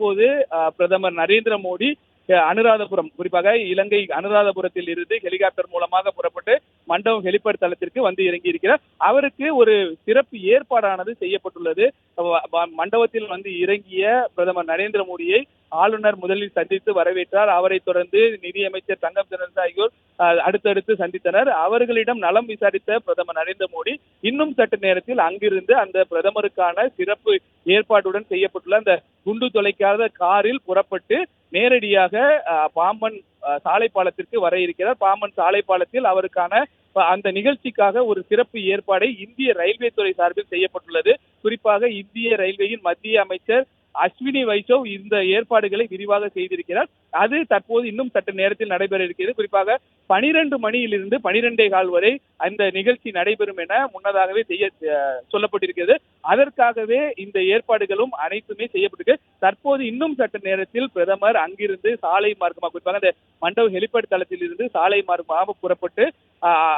தற்போது பிரதமர் நரேந்திர மோடி அனுராதபுரம் குறிப்பாக இலங்கை அனுராதபுரத்தில் இருந்து ஹெலிகாப்டர் மூலமாக புறப்பட்டு மண்டபம் ஹெலிபேட் தளத்திற்கு வந்து இறங்கி இருக்கிறார் அவருக்கு ஒரு சிறப்பு ஏற்பாடானது செய்யப்பட்டுள்ளது. மண்டபத்தில் வந்து இறங்கிய பிரதமர் நரேந்திர மோடியை ஆளுநர் முதலில் சந்தித்து வரவேற்றார். அவரை தொடர்ந்து நிதியமைச்சர் தங்கம் தென்னரசு ஆகியோர் அடுத்தடுத்து சந்தித்தனர். அவர்களிடம் நலம் விசாரித்த பிரதமர் நரேந்திர மோடி இன்னும் சற்று நேரத்தில் அங்கிருந்து அந்த பிரதமருக்கான சிறப்பு ஏற்பாட்டுடன் செய்யப்பட்டுள்ள அந்த குண்டு தொலைக்காத காரில் புறப்பட்டு நேரடியாக பாம்பன் சாலை பாலத்திற்கு வர இருக்கிறார். பாம்பன் சாலை பாலத்தில் அவருக்கான அந்த நிகழ்ச்சிக்காக ஒரு சிறப்பு ஏற்பாடை இந்திய ரயில்வே துறை சார்பில் செய்யப்பட்டுள்ளது. குறிப்பாக இந்திய ரயில்வேயின் மத்திய அமைச்சர் அஸ்வினி வைஷ்ணவ் இந்த ஏற்பாடுகளை விரிவாக செய்திருக்கிறார். அது தற்போது இன்னும் சற்று நேரத்தில் நடைபெற இருக்கிறது. குறிப்பாக பனிரெண்டு மணியிலிருந்து பனிரெண்டே கால் வரை அந்த நிகழ்ச்சி நடைபெறும் என முன்னதாகவே செய்ய சொல்லப்பட்டிருக்கிறது. அதற்காகவே இந்த ஏற்பாடுகளும் அனைத்துமே செய்யப்பட்டிருக்கு. தற்போது இன்னும் சற்று நேரத்தில் பிரதமர் அங்கிருந்து சாலை மார்க்கமாக குறிப்பாக அந்த மண்டப ஹெலிபேட் தளத்தில் இருந்து சாலை மார்க்கமாக புறப்பட்டு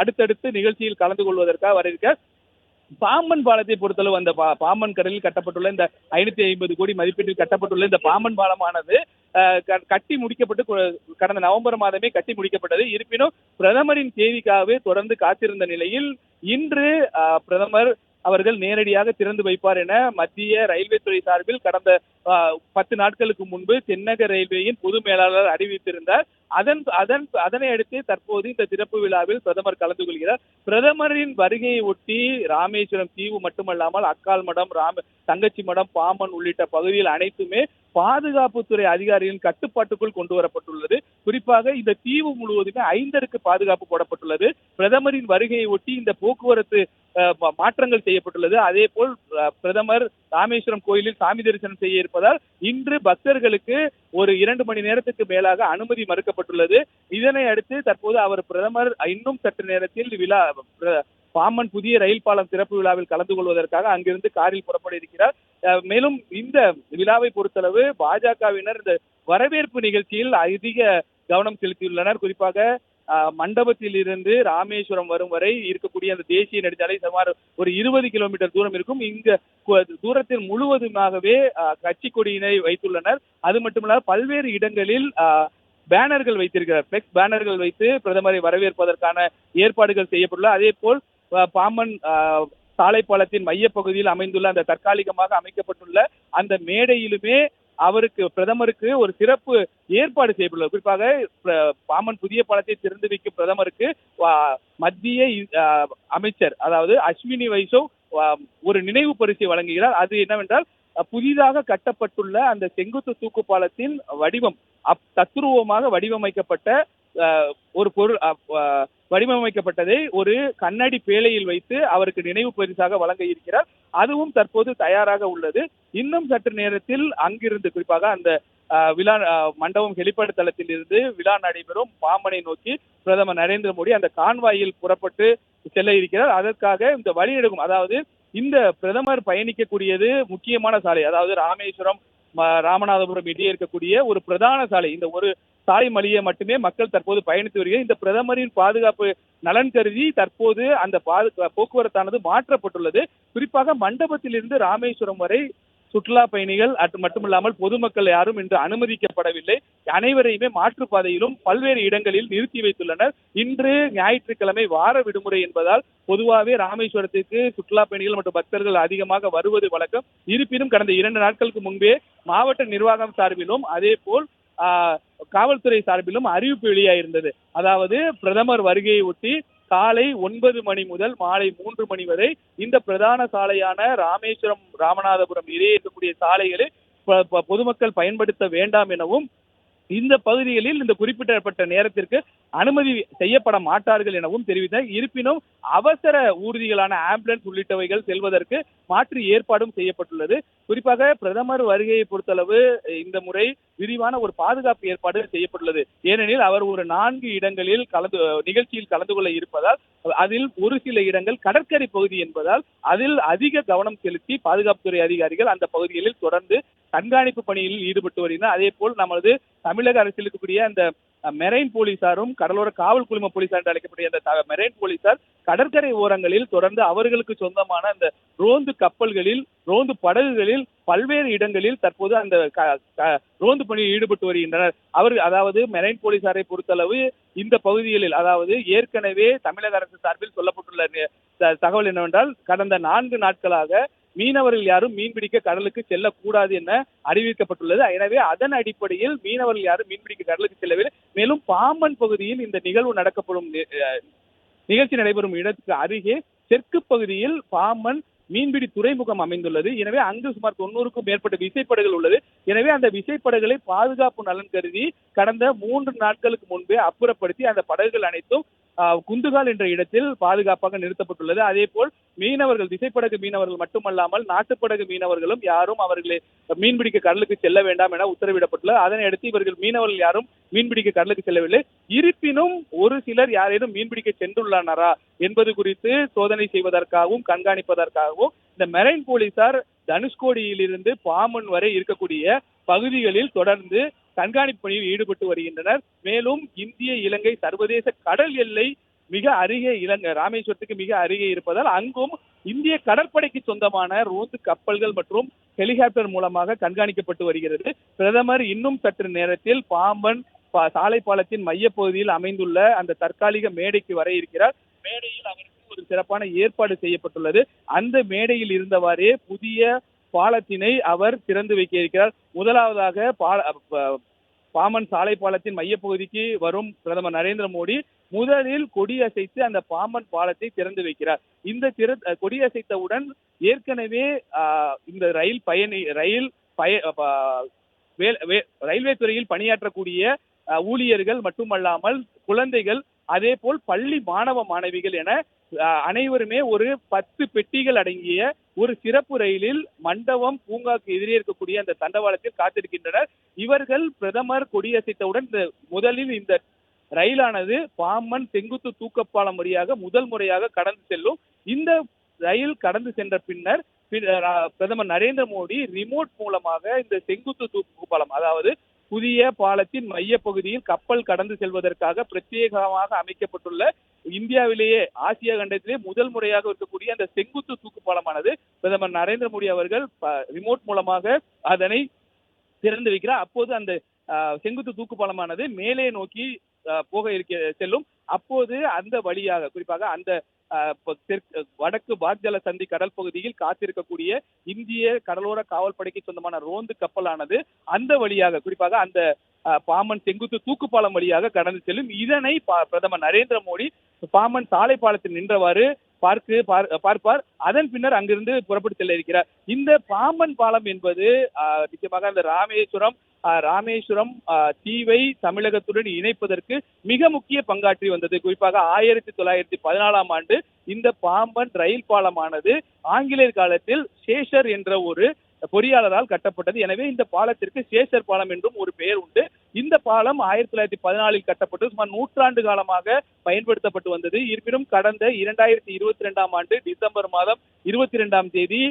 அடுத்தடுத்து நிகழ்ச்சியில் கலந்து கொள்வதற்காக வர இருக்க பாம்பன் பாலத்தை பொறுத்தளவு அந்த பாம்பன் கடலில் கட்டப்பட்டுள்ள இந்த ஐநூத்தி ஐம்பது கோடி மதிப்பீட்டில் கட்டப்பட்டுள்ள இந்த பாம்பன் பாலமானது கட்டி முடிக்கப்பட்டு கடந்த நவம்பர் மாதமே கட்டி முடிக்கப்பட்டது. இருப்பினும் பிரதமரின் தேதிக்காகவே தொடர்ந்து காத்திருந்த நிலையில் இன்று பிரதமர் அவர்கள் நேரடியாக திறந்து வைப்பார் என மத்திய ரயில்வே துறை சார்பில் கடந்த பத்து நாட்களுக்கு முன்பு தென்னக ரயில்வேயின் பொது மேலாளர் அறிவித்திருந்தார். அதன் அதன் அதனை அடுத்து தற்போது இந்த திறப்பு விழாவில் பிரதமர் கலந்து கொள்கிறார். பிரதமரின் வருகையை ஒட்டி ராமேஸ்வரம் தீவு மட்டுமல்லாமல் அக்கால் மடம் ராம தங்கச்சி மடம் பாம்பன் உள்ளிட்ட பகுதியில் அனைத்துமே பாதுகாப்புத்துறை அதிகாரிகளின் கட்டுப்பாட்டுக்குள் கொண்டு வரப்பட்டுள்ளது குறிப்பாக இந்த தீவு முழுவதுமே ஐந்தருக்கு பாதுகாப்பு போடப்பட்டுள்ளது. பிரதமரின் வருகையை ஒட்டி இந்த போக்குவரத்து அஹ், மாற்றங்கள் செய்யப்பட்டுள்ளது. அதே போல் அஹ், பிரதமர் ராமேஸ்வரம் கோயிலில் சாமி தரிசனம் செய்ய இருப்பதால் இன்று பக்தர்களுக்கு ஒரு இரண்டு மணி நேரத்துக்கு மேலாக அனுமதி மறுக்கப்பட்டுள்ளது. இதனை அடுத்து தற்போது அவர் பிரதமர் இன்னும் சற்று நேரத்தில் விழா பாம்பன் புதிய ரயில் பாலம் திறப்பு விழாவில் கலந்து கொள்வதற்காக அங்கிருந்து காரில் புறப்பட இருக்கிறார். மேலும் இந்த விழாவை பொறுத்தளவு பாஜகவினர் இந்த வரவேற்பு நிகழ்ச்சியில் அதிக கவனம் செலுத்தியுள்ளனர். குறிப்பாக மண்டபத்தில் இருந்து ராமேஸ்வரம் வரும் வரை இருக்கக்கூடிய அந்த தேசிய நெடுஞ்சாலை சுமார் ஒரு இருபது கிலோமீட்டர் தூரம் இருக்கும். இங்க தூரத்தில் முழுவதுமாகவே அஹ், கட்சி கொடியினை வைத்துள்ளனர். அது மட்டுமல்லாமல் பல்வேறு இடங்களில் பேனர்கள் வைத்திருக்கிறார். பிளெக்ஸ் பேனர்கள் வைத்து பிரதமரை வரவேற்பதற்கான ஏற்பாடுகள் செய்யப்பட்டுள்ள அதே போல் பாம்பன் அஹ், சாலை பாலத்தின் மையப்பகுதியில் அமைந்துள்ள அந்த தற்காலிகமாக அமைக்கப்பட்டுள்ள அந்த மேடையிலுமே அவருக்கு பிரதமருக்கு ஒரு சிறப்பு ஏற்பாடு செய்யப்பட்டுள்ளது. குறிப்பாக பாமன் பாம்பன் புதிய பாலத்தை திறந்து வைக்கும் பிரதமருக்கு மத்திய அஹ், அமைச்சர் அதாவது அஸ்வினி வைசவ் ஒரு நினைவு பரிசை வழங்குகிறார். அது என்னவென்றால் புதிதாக கட்டப்பட்டுள்ள அந்த செங்குத்து தூக்கு பாலத்தின் வடிவம் அப் தத்துருவமாக வடிவமைக்கப்பட்ட அஹ், ஒரு பொருள் அஹ், வடிவமைக்கப்பட்டதை ஒரு கண்ணாடி பேழையில் வைத்து அவருக்கு நினைவு பரிசாக வழங்க இருக்கிறார். அதுவும் தற்போது தயாராக உள்ளது. இன்னும் சற்று நேரத்தில் அங்கிருந்து குறிப்பாக அந்த அஹ், விழா அஹ், மண்டபம் ஹெலிபேட் தளத்தில் இருந்து விழா நடைபெறும். பாம்பனை நோக்கி பிரதமர் நரேந்திர மோடி அந்த கான்வாயில் புறப்பட்டு செல்ல இருக்கிறார். அதற்காக இந்த வழிநெடுக்கும் அதாவது இந்த பிரதமர் பயணிக்கக்கூடியது முக்கியமான சாலை அதாவது ராமேஸ்வரம் ராமநாதபுரம் இடையே இருக்கக்கூடிய ஒரு பிரதான சாலை. இந்த ஒரு சாலை மலியை மட்டுமே மக்கள் தற்போது பயணித்து வருகிறது இந்த பிரதமரின் பாதுகாப்பு நலன் கருதி தற்போது அந்த பாது போக்குவரத்தானது மாற்றப்பட்டுள்ளது. குறிப்பாக மண்டபத்திலிருந்து ராமேஸ்வரம் வரை சுற்றுலா பயணிகள் அது மட்டுமில்லாமல் பொதுமக்கள் யாரும் இன்று அனுமதிக்கப்படவில்லை. அனைவரையுமே மாற்றுப்பாதையிலும் பல்வேறு இடங்களில் நிறுத்தி வைத்துள்ளனர். இன்று ஞாயிற்றுக்கிழமை வார விடுமுறை என்பதால் பொதுவாகவே ராமேஸ்வரத்திற்கு சுற்றுலா பயணிகள் மற்றும் பக்தர்கள் அதிகமாக வருவது வழக்கம். இருப்பினும் கடந்த இரண்டு நாட்களுக்கு முன்பே மாவட்ட நிர்வாகம் சார்பிலும் அதே போல் காவல்துறை சார்பிலும் அறிவிப்பு வெளியாயிருந்தது. அதாவது பிரதமர் வருகையை ஒட்டி காலை ஒன்பது மணி முதல் மாலை மூன்று மணி வரை இந்த பிரதான சாலையான ராமேஸ்வரம் ராமநாதபுரம் இடையே இருக்கக்கூடிய சாலைகளை பொதுமக்கள் பயன்படுத்த வேண்டாம் எனவும் இந்த பகுதிகளில் இந்த குறிப்பிடப்பட்ட நேரத்திற்கு அனுமதி செய்யப்பட மாட்டார்கள் எனவும் தெரிவித்தார். இருப்பினும் அவசர ஊர்திகளான ஆம்புலன்ஸ் உள்ளிட்டவைகள் செல்வதற்கு மாற்று ஏற்பாடும் செய்யப்பட்டுள்ளது. குறிப்பாக பிரதமர் வருகையை பொறுத்தளவு இந்த முறை விரிவான ஒரு பாதுகாப்பு ஏற்பாடு செய்யப்பட்டுள்ளது. ஏனெனில் அவர் ஒரு நான்கு இடங்களில் கலந்து நிகழ்ச்சியில் கலந்து கொள்ள இருப்பதால் அதில் ஒரு சில இடங்கள் கடற்கரை பகுதி என்பதால் அதில் அதிக கவனம் செலுத்தி பாதுகாப்புத்துறை அதிகாரிகள் அந்த பகுதிகளில் தொடர்ந்து கண்காணிப்பு பணியில் ஈடுபட்டு வருகின்றனர். அதே போல் நமது தமிழக அரசியலுக்குரிய அந்த மெரைன் போலீசாரும் கடலோர காவல் குழும போலீசார் என்று அழைக்கக்கூடிய அந்த மெரைன் போலீசார் கடற்கரை ஓரங்களில் தொடர்ந்து அவர்களுக்கு சொந்தமான அந்த ரோந்து கப்பல்களில் ரோந்து படகுகளில் பல்வேறு இடங்களில் தற்போது அந்த க- ரோந்து பணியில் ஈடுபட்டு வருகின்றனர். அவர் அதாவது மெரைன் போலீசாரை பொறுத்தளவு இந்த பகுதிகளில் அதாவது ஏற்கனவே தமிழக அரசு சார்பில் சொல்லப்பட்டுள்ள தகவல் என்னவென்றால் கடந்த நான்கு நாட்களாக மீனவர்கள் யாரும் மீன்பிடிக்க கடலுக்கு செல்லக்கூடாது என அறிவிக்கப்பட்டுள்ளது. எனவே அதன் அடிப்படையில் மீனவர்கள் யாரும் மீன்பிடிக்க கடலுக்கு செல்லவில்லை. மேலும் பாம்பன் பகுதியில் இந்த நிகழ்வு நடக்கப்படும் நிகழ்ச்சி நடைபெறும் இடத்துக்கு அருகே தெற்கு பகுதியில் பாம்பன் மீன்பிடி துறைமுகம் அமைந்துள்ளது. எனவே அங்கு சுமார் தொண்ணூறுக்கும் மேற்பட்ட விசைப்படகுகள் உள்ளது. எனவே அந்த விசைப்படகுகளை பாதுகாப்பு நலன் கருதி கடந்த மூன்று நாட்களுக்கு முன்பே அப்புறப்படுத்தி அந்த படகுகள் அனைத்தும் குந்துகால் என்ற இடத்தில் பாதுகாப்பாக நிறுத்தப்பட்டுள்ளது. அதே போல் மீனவர்கள் திசைப்படகு மீனவர்கள் மட்டுமல்லாமல் நாட்டுப்படகு மீனவர்களும் யாரும் அவர்களை மீன்பிடிக்க கடலுக்கு செல்ல வேண்டாம் என உத்தரவிடப்பட்டுள்ளது. அதனை அடுத்து இவர்கள் மீனவர்கள் யாரும் மீன்பிடிக்க கடலுக்கு செல்லவில்லை. இருப்பினும் ஒரு சிலர் யாரேனும் மீன்பிடிக்க சென்றுள்ளனரா என்பது குறித்து சோதனை செய்வதற்காகவும் கண்காணிப்பதற்காகவும் இந்த மெரைன் போலீசார் தனுஷ்கோடியிலிருந்து பாமன் வரை இருக்கக்கூடிய பகுதிகளில் தொடர்ந்து கண்காணிப்பு பணியில் ஈடுபட்டு வருகின்றனர். மேலும் இந்திய இலங்கை சர்வதேச கடல் எல்லை மிக அருகே இலங்கை ராமேஸ்வரத்துக்கு மிக அருகே இருப்பதால் அங்கும் இந்திய கடற்படைக்கு சொந்தமான ரோந்து கப்பல்கள் மற்றும் ஹெலிகாப்டர் மூலமாக கண்காணிக்கப்பட்டு வருகிறது. பிரதமர் இன்னும் சற்று நேரத்தில் பாம்பன் பா- சாலை பாலத்தின் மையப்பகுதியில் அமைந்துள்ள அந்த தற்காலிக மேடைக்கு வர இருக்கிறார். மேடையில் அவருக்கு ஒரு சிறப்பான ஏற்பாடு செய்யப்பட்டுள்ளது. அந்த மேடையில் இருந்தவாறே புதிய பாலத்தினை அவர் திறந்து வைக்க இருக்கிறார் முதலாவதாக பாமன் சாலை பாலத்தின் மையப்பகுதிக்கு வரும் பிரதமர் நரேந்திர மோடி முதலில் கொடியசைத்து அந்த பாம்பன் பாலத்தை திறந்து வைக்கிறார். இந்த திற கொடியசைத்தவுடன் ஏற்கனவே ஆஹ், இந்த ரயில் பயணி ரயில் பய வே- ரயில்வே துறையில் பணியாற்றக்கூடிய ஊழியர்கள் மட்டுமல்லாமல் குழந்தைகள் அதே போல் பள்ளி மாணவ மாணவிகள் என அனைவருமே ஒரு பத்து பெட்டிகள் அடங்கிய ஒரு சிறப்பு ரயிலில் மண்டபம் பூங்காக்கு எதிரே இருக்கக்கூடிய அந்த தண்டவாளத்தில் காத்திருக்கின்றனர். இவர்கள் பிரதமர் கொடியசைத்தவுடன் முதலில் இந்த ரயிலானது பாம்பன் செங்குத்து தூக்கப்பாலம் வழியாக முதல் முறையாக கடந்து செல்லும். இந்த ரயில் கடந்து சென்ற பின்னர் பின்- அஹ், பிரதமர் நரேந்திர மோடி ரிமோட் மூலமாக இந்த செங்குத்து தூக்கு பாலம் அதாவது புதிய பாலத்தின் மைய பகுதியில் கப்பல் கடந்து செல்வதற்காக பிரத்யேகமாக அமைக்கப்பட்டுள்ள இந்தியாவிலேயே ஆசியா கண்டத்திலே முதல் முறையாக இருக்கக்கூடிய அந்த செங்குத்து தூக்கு பாலமானது பிரதமர் நரேந்திர மோடி அவர்கள் ரிமோட் மூலமாக அதனை திறந்து வைக்கிறார். அப்போது அந்த ஆஹ், செங்குத்து தூக்கு பாலமானது மேலே நோக்கி போக இருக்க செல்லும். அப்போது அந்த வழியாக குறிப்பாக அந்த வடக்கு பாக்ஜல சந்தி கடல் பகுதியில் காத்திருக்கக்கூடிய இந்திய கடலோர காவல்படைக்கு சொந்தமான ரோந்து கப்பலானது அந்த வழியாக குறிப்பாக அந்த ஆஹ், செங்குத்து தூக்கு பாலம் வழியாக கடந்து செல்லும். இதனை பிரதமர் நரேந்திர மோடி பாம்பன் சாலை பாலத்தில் நின்றவாறு பார்க்கு பார்- பார்ப்பார். அதன் பின்னர் அங்கிருந்து புறப்பட்டு செல்ல இருக்கிறார். இந்த பாம்பன் பாலம் என்பது நிச்சயமாக அந்த ராமேஸ்வரம் ராமேஸ்வரம் தீவை தமிழகத்துடன் இணைப்பதற்கு மிக முக்கிய பங்காற்றி வந்தது. குறிப்பாக ஆயிரத்தி தொள்ளாயிரத்தி பதினாலாம் ஆண்டு இந்த பாம்பன் ரயில் பாலமானது ஆங்கிலேயர் காலத்தில் சேஷர் என்ற ஒரு பொறியாளரால் கட்டப்பட்டது. எனவே இந்த பாலத்திற்கு சேஷர் பாலம் என்றும் ஒரு பெயர் உண்டு. இந்த பாலம் ஆயிரத்தி தொள்ளாயிரத்தி பதினாலில் கட்டப்பட்டு சுமார் நூற்றாண்டு காலமாக பயன்படுத்தப்பட்டு வந்தது. இருப்பினும் கடந்த இரண்டாயிரத்தி இருபத்தி ரெண்டாம் ஆண்டு டிசம்பர் மாதம் இருபத்தி இரண்டாம் தேதி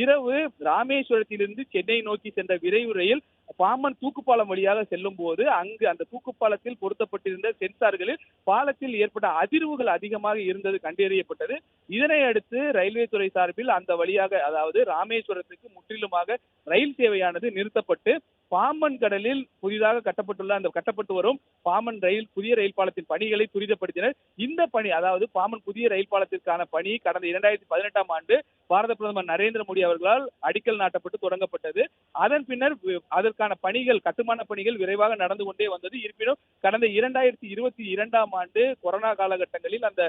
இரவு ராமேஸ்வரத்திலிருந்து சென்னை நோக்கி சென்ற விரைவு ரயில் பாம்பன் தூக்குப்பாலம் வழியாக செல்லும் போது அங்கு அந்த தூக்குப்பாலத்தில் பொருத்தப்பட்டிருந்த சென்சார்களில் பாலத்தில் ஏற்பட்ட அதிர்வுகள் அதிகமாக இருந்தது கண்டறியப்பட்டது. இதனை அடுத்து ரயில்வே துறை சார்பில் அந்த வழியாக அதாவது ராமேஸ்வரத்துக்கு முற்றிலுமாக ரயில் சேவையானது நிறுத்தப்பட்டு பாம்பன் கடலில் புதிதாக கட்டப்பட்டுள்ள அந்த கட்டப்பட்டு வரும் பாம்பன் ரயில் புதிய ரயில் பாலத்தின் பணிகளை துரிதப்படுத்தினர். இந்த பணி அதாவது பாம்பன் புதிய ரயில் பாலத்திற்கான பணி கடந்த இரண்டாயிரத்தி பதினெட்டாம் ஆண்டு பாரத பிரதமர் நரேந்திர மோடி அவர்களால் அடிக்கல் நாட்டப்பட்டு தொடங்கப்பட்டது. அதன் பின்னர் அதற்கான பணிகள் கட்டுமான பணிகள் விரைவாக நடந்து கொண்டே வந்தது. இருப்பினும் கடந்த இரண்டாயிரத்தி இருபத்தி இரண்டாம் ஆண்டு கொரோனா காலகட்டங்களில் அந்த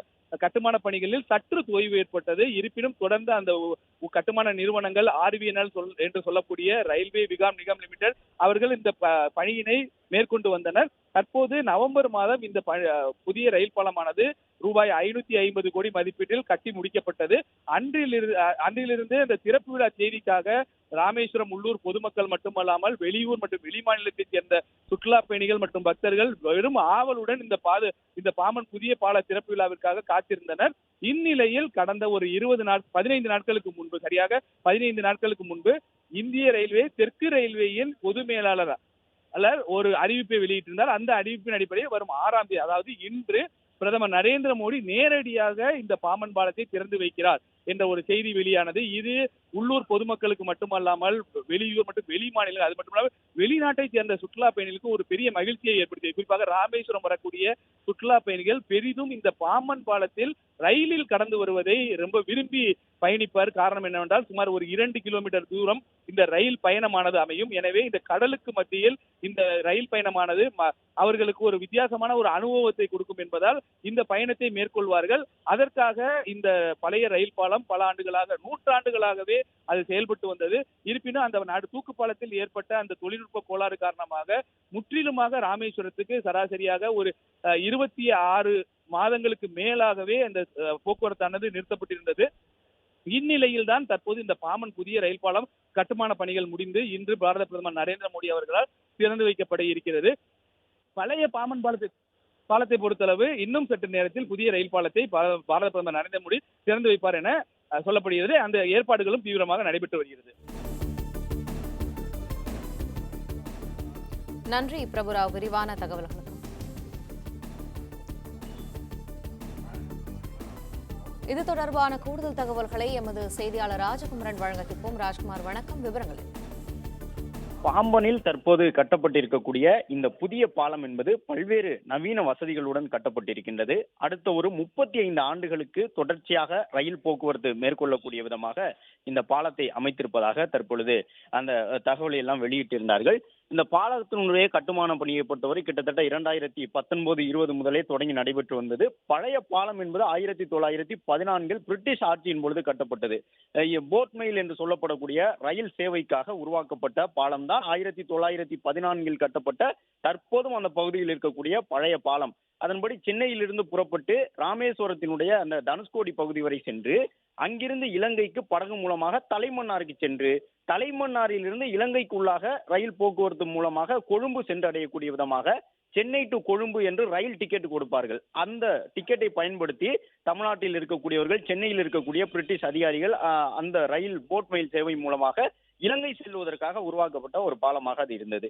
கட்டுமான பணிகளில் சற்று தொய்வு ஏற்பட்டது. இருப்பினும் தொடர்ந்து அந்த கட்டுமான நிறுவனங்கள் ஆர்விஎன்எல் சொல் என்று சொல்லக்கூடிய ரயில்வே விகாம் நிகம் லிமிடெட் அவர்கள் இந்த ப- பணியினை மேற்கொண்டு வந்தனர். தற்போது நவம்பர் மாதம் இந்த புதிய ரயில் பாலமானது ரூபாய் ஐநூத்தி ஐம்பது கோடி மதிப்பீட்டில் கட்டி முடிக்கப்பட்டது. அன்றிலிருந்து அன்றிலிருந்து இந்த திறப்பு விழா தேதிக்காக ராமேஸ்வரம் உள்ளூர் பொதுமக்கள் மட்டுமல்லாமல் வெளியூர் மற்றும் வெளிமாநிலத்தைச் சேர்ந்த சுற்றுலா பயணிகள் மற்றும் பக்தர்கள் வெறும் ஆவலுடன் இந்த பாது இந்த பாமன் புதிய பால திறப்பு விழாவிற்காக காத்திருந்தனர். இந்நிலையில் கடந்த ஒரு இருபது நாட் பதினைந்து நாட்களுக்கு முன்பு சரியாக பதினைந்து நாட்களுக்கு முன்பு இந்திய ரயில்வே தெற்கு ரயில்வேயின் பொது மேலாளர் ஒரு அறிவிப்பை வெளியிட்டிருந்தார். அந்த அறிவிப்பின் அடிப்படையில் வரும் ஆறாம் தேதி அதாவது இன்று பிரதமர் நரேந்திர மோடி நேரடியாக இந்த பாமன் பாலத்தை திறந்து வைக்கிறார். என்ற ஒரு செய்தி வெளியானது. இது உள்ளூர் பொதுமக்களுக்கு மட்டுமல்லாமல் வெளியூர் மற்றும் வெளி மாநிலங்கள் அது மட்டுமல்லாமல் வெளிநாட்டை சேர்ந்த சுற்றுலா பயணிகளுக்கு ஒரு பெரிய மகிழ்ச்சியை ஏற்படுத்தியது. குறிப்பாக ராமேஸ்வரம் வரக்கூடிய சுற்றுலா பயணிகள் பெரிதும் இந்த பாம்பன் பாலத்தில் ரயிலில் கடந்து வருவதை ரொம்ப விரும்பி பயணிப்பார். காரணம் என்னவென்றால் சுமார் ஒரு இரண்டு கிலோமீட்டர் தூரம் இந்த ரயில் பயணமானது அமையும். எனவே இந்த கடலுக்கு மத்தியில் இந்த ரயில் பயணமானது ம- அவர்களுக்கு ஒரு வித்தியாசமான ஒரு அனுபவத்தை கொடுக்கும் என்பதால் இந்த பயணத்தை மேற்கொள்வார்கள். அதற்காக இந்த பழைய ரயில் பாலம் பல ஆண்டுகளாக நூற்றாண்டுகளாகவே அது செயல்பட்டு வந்தது. இருப்பினும் அந்த நாடு தூக்குப்பாலத்தில் ஏற்பட்ட அந்த தொழில்நுட்ப கோளாறு காரணமாக முற்றிலுமாக ராமேஸ்வரத்துக்கு சராசரியாக ஒரு இருபத்தி ஆறு மாதங்களுக்கு மேலாகவே அந்த போக்குவரத்தானது நிறுத்தப்பட்டிருந்தது. இந்நிலையில் தான் தற்போது இந்த பாமன் புதிய ரயில் பாலம் கட்டுமான பணிகள் முடிந்து இன்று பாரத பிரதமர் நரேந்திர மோடி அவர்களால் திறந்து வைக்கப்பட இருக்கிறது. பழைய பாமன் பாலத்தை பாலத்தை பொறுத்தளவு இன்னும் சற்று நேரத்தில் புதிய ரயில் பாலத்தை பாரத பிரதமர் நரேந்திர மோடி திறந்து வைப்பார் என சொல்லப்படுகிறது. அந்த ஏற்பாடுகளும் தீவிரமாக நடைபெற்று வருகிறது. நன்றி பிரபுராவ் விரிவான தகவல்களுக்கு இது தொடர்பான கூடுதல் தகவல்களை எமது செய்தியாளர் ராஜகுமரன் வழங்க கேட்போம் ராஜ்குமார் வணக்கம். விவரங்கள் பாம்பனில் தற்போது கட்டப்பட்டிருக்கக்கூடிய இந்த புதிய பாலம் என்பது பல்வேறு நவீன வசதிகளுடன் கட்டப்பட்டிருக்கின்றது. அடுத்த ஒரு முப்பத்தி ஐந்து ஆண்டுகளுக்கு தொடர்ச்சியாக ரயில் போக்குவரத்து மேற்கொள்ளக்கூடிய விதமாக இந்த பாலத்தை அமைத்திருப்பதாக தற்பொழுது அந்த தகவலை எல்லாம் வெளியிட்டிருந்தார்கள். இந்த பாலத்தினுடைய கட்டுமான பணியை பொறுத்தவரை கிட்டத்தட்ட இரண்டாயிரத்தி பத்தொன்பது இருபது முதலே தொடங்கி நடைபெற்று வந்தது. பழைய பாலம் என்பது ஆயிரத்தி தொள்ளாயிரத்தி பதினான்கில் பிரிட்டிஷ் ஆட்சியின் பொழுது கட்டப்பட்டது. போட் மெயில் என்று சொல்லப்படக்கூடிய ரயில் சேவைக்காக உருவாக்கப்பட்ட பாலம் தான் ஆயிரத்தி தொள்ளாயிரத்தி பதினான்கில் கட்டப்பட்ட தற்போதும் அந்த பகுதியில் இருக்கக்கூடிய பழைய பாலம். அதன்படி சென்னையிலிருந்து புறப்பட்டு ராமேஸ்வரத்தினுடைய அந்த தனுஷ்கோடி பகுதி வரை சென்று அங்கிருந்து இலங்கைக்கு படகு மூலமாக தலைமன்னாருக்கு சென்று தலைமன்னாரிலிருந்து இலங்கைக்குள்ளாக ரயில் போக்குவரத்து மூலமாக கொழும்பு சென்றடையக்கூடிய விதமாக சென்னை டு கொழும்பு என்று ரயில் டிக்கெட் கொடுப்பார்கள். அந்த டிக்கெட்டை பயன்படுத்தி தமிழ்நாட்டில் இருக்கக்கூடியவர்கள் சென்னையில் இருக்கக்கூடிய பிரிட்டிஷ் அதிகாரிகள் அந்த ரயில் போட் மெயில் சேவை மூலமாக இலங்கை செல்வதற்காக உருவாக்கப்பட்ட ஒரு பாலமாக அது இருந்தது.